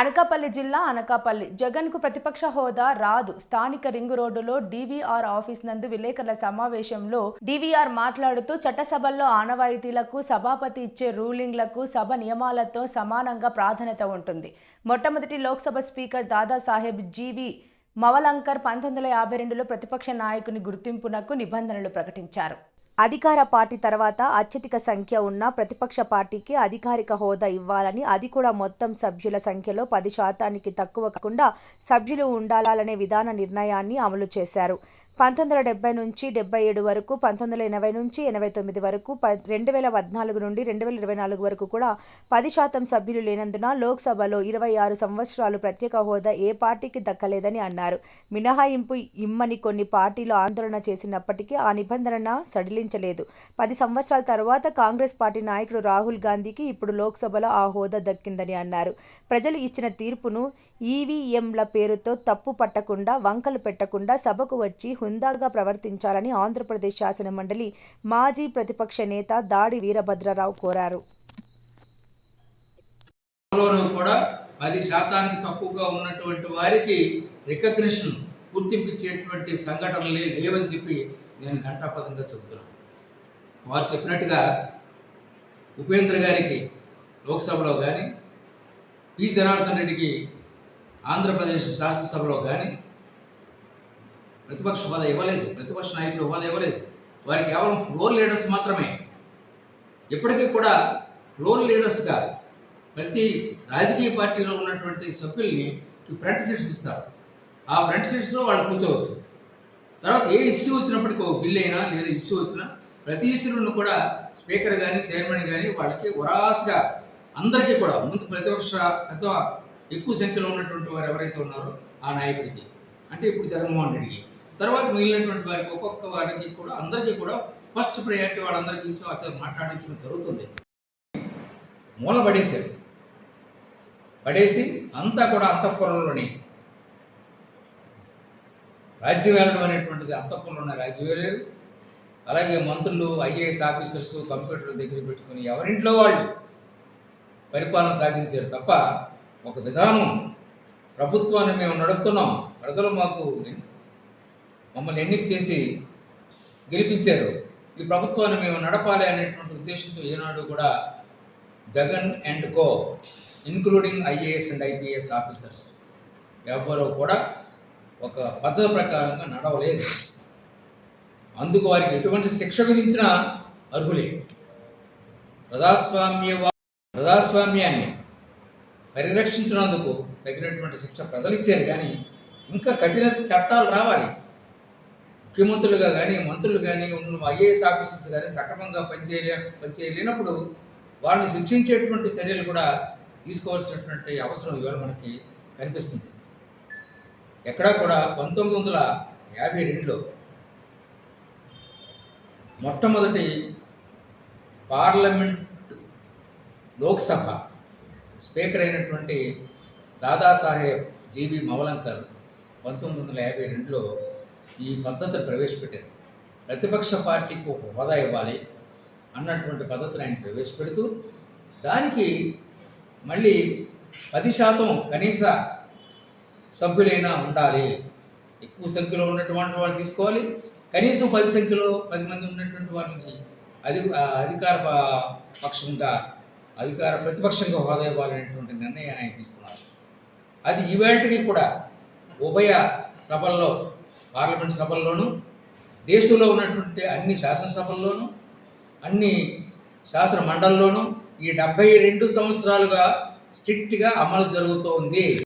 అనకాపల్లి జిల్లా అనకాపల్లి. జగన్కు ప్రతిపక్ష హోదా రాదు. స్థానిక రింగు రోడ్డులో డీవీఆర్ ఆఫీస్ నందు విలేకరుల సమావేశంలో డీవీఆర్ మాట్లాడుతూ చట్టసభల్లో ఆనవాయితీలకు సభాపతి ఇచ్చే రూలింగ్లకు సభ నియమాలతో సమానంగా ప్రాధాన్యత ఉంటుంది. మొట్టమొదటి లోక్సభ స్పీకర్ దాదాసాహెబ్ జీవి మవలంకర్ పంతొమ్మిది వందల యాభై రెండులో ప్రతిపక్ష నాయకుని గుర్తింపునకు నిబంధనలు ప్రకటించారు. అధికార పార్టీ తర్వాత అత్యధిక సంఖ్య ఉన్న ప్రతిపక్ష పార్టీకి అధికారిక హోదా ఇవ్వాలని అది కూడా మొత్తం సభ్యుల సంఖ్యలో పది శాతానికి తక్కువ కాకుండా సభ్యులు ఉండాలనే విధాన నిర్ణయాన్ని అమలు చేశారు. పంతొమ్మిది వందల డెబ్బై నుంచి డెబ్బై ఏడు వరకు పంతొమ్మిది వందల ఎనభై నుంచి ఎనభై తొమ్మిది వరకు ప రెండు వేల పద్నాలుగు నుండి రెండు వేల ఇరవై నాలుగు వరకు కూడా పది శాతం సభ్యులు లేనందున లోక్సభలో ఇరవై ఆరు సంవత్సరాలు ప్రత్యేక హోదా ఏ పార్టీకి దక్కలేదని అన్నారు. మినహాయింపు ఇమ్మని కొన్ని పార్టీలు ఆందోళన చేసినప్పటికీ ఆ నిబంధన సడిలించలేదు పది సంవత్సరాల తర్వాత కాంగ్రెస్ పార్టీ నాయకుడు రాహుల్ గాంధీకి ఇప్పుడు లోక్సభలో ఆ హోదా దక్కిందని అన్నారు. ప్రజలు ఇచ్చిన తీర్పును ఈవీఎంల పేరుతో తప్పు పట్టకుండా వంకలు పెట్టకుండా సభకు వచ్చి హుందాగా ప్రవర్తించాలని ఆంధ్రప్రదేశ్ శాసన మండలి మాజీ ప్రతిపక్ష నేత దాడి వీరభద్రరావు కోరారు. కూడా పది శాతానికి తక్కువగా ఉన్నటువంటి వారికి రికగ్నిషన్ గుర్తింపించేటువంటి సంఘటనలే లేవని చెప్పి నేను ఘంటాపదంగా చెబుతున్నాను వారు చెప్పినట్టుగా ఉపేంద్ర గారికి లోక్సభలో కానీ పి. జనార్దన్ రెడ్డికి ఆంధ్రప్రదేశ్ శాసనసభలో కానీ ప్రతిపక్ష హోదా ఇవ్వలేదు. ప్రతిపక్ష నాయకులు హోదా ఇవ్వలేదు. వారికి కేవలం ఫ్లోర్ లీడర్స్ మాత్రమే. ఇప్పటికీ కూడా ఫ్లోర్ లీడర్స్గా ప్రతి రాజకీయ పార్టీలో ఉన్నటువంటి సభ్యుల్ని ఫ్రంట్ సీట్స్ ఇస్తారు. ఆ ఫ్రంట్ సీట్స్లో వాళ్ళు కూర్చోవచ్చు. తర్వాత ఏ ఇష్యూ వచ్చినప్పటికీ ఒక బిల్ అయినా లేదా ఇష్యూ వచ్చినా ప్రతి ఇష్యూలను కూడా స్పీకర్ కానీ చైర్మన్ కానీ వాళ్ళకి వరాసుగా అందరికీ కూడా ముందు ప్రతిపక్ష పెద్ద ఎక్కువ సంఖ్యలో ఉన్నటువంటి వారు ఎవరైతే ఉన్నారో ఆ నాయకుడికి అంటే ఇప్పుడు జగన్మోహన్ రెడ్డికి. తర్వాత మిగిలినటువంటి వారికి ఒక్కొక్క వారికి కూడా అందరికీ కూడా ఫస్ట్ ప్రయారిటీ వాళ్ళందరికీ ఇచ్చి అసలు మాట్లాడించడం జరుగుతుంది. మూల పడేశారు. పడేసి అంతా కూడా అంతఃపురంలోని రాజ్యం వెళ్ళడం అనేటువంటిది అంతఃపురంలో ఉన్న రాజ్యవేలేరు అలాగే మంత్రులు ఐఏఎస్ ఆఫీసర్స్ కంప్యూటర్ల దగ్గర పెట్టుకుని ఎవరింట్లో వాళ్ళు పరిపాలన సాగించారు తప్ప ఒక విధానం ప్రభుత్వాన్ని మేము నడుపుతున్నాం. ప్రజలు మాకు మమ్మల్ని ఎన్నిక చేసి గెలిపించారు. ఈ ప్రభుత్వాన్ని మేము నడపాలి అనేటువంటి ఉద్దేశంతో ఈనాడు కూడా Jagan and co including IAS and IPS officers. ఎవరో కూడా ఒక పద్ధతి ప్రకారంగా నడవలేదు. అందుకు వారికి ఎటువంటి శిక్ష విధించినా అర్హులే. ప్రజాస్వామ్య ప్రజాస్వామ్యాన్ని పరిరక్షించినందుకు తగినటువంటి శిక్ష ప్రజలు ఇచ్చారు కానీ ఇంకా కఠిన చట్టాలు రావాలి. ముఖ్యమంత్రులుగా కానీ మంత్రులు కానీ ఉన్న ఐఏఎస్ ఆఫీసర్స్ కానీ సక్రమంగా పనిచేయలే పనిచేయలేనప్పుడు వాళ్ళని శిక్షించేటువంటి చర్యలు కూడా తీసుకోవాల్సినటువంటి అవసరం ఇవాళ మనకి కనిపిస్తుంది. ఎక్కడా కూడా పంతొమ్మిది వందల యాభై రెండులో మొట్టమొదటి పార్లమెంట్ లోక్సభ స్పీకర్ అయినటువంటి దాదాసాహెబ్ జీవి మవలంకర్ పంతొమ్మిది వందల యాభై రెండులో ఈ పద్ధతిని ప్రవేశపెట్టారు. ప్రతిపక్ష పార్టీకి ఒక హోదా ఇవ్వాలి అన్నటువంటి పద్ధతిని ఆయన ప్రవేశపెడుతూ దానికి మళ్ళీ పది శాతం కనీస సభ్యులైనా ఉండాలి. ఎక్కువ సంఖ్యలో ఉన్నటువంటి వాళ్ళు తీసుకోవాలి. కనీసం పది సంఖ్యలో పది మంది ఉన్నటువంటి వారిని అధి అధికార ప- పక్షంగా అధికార ప్రతిపక్షంగా హోదా ఇవ్వాలనేటువంటి నిర్ణయాన్ని ఆయన తీసుకున్నారు. అది ఈవేళకి కూడా ఉభయ సభల్లో పార్లమెంట్ సభల్లోనూ దేశంలో ఉన్నటువంటి అన్ని శాసనసభల్లోనూ అన్ని శాసన మండలిలోనూ ఈ డెబ్బై రెండు సంవత్సరాలుగా స్ట్రిక్ట్గా అమలు జరుగుతోంది.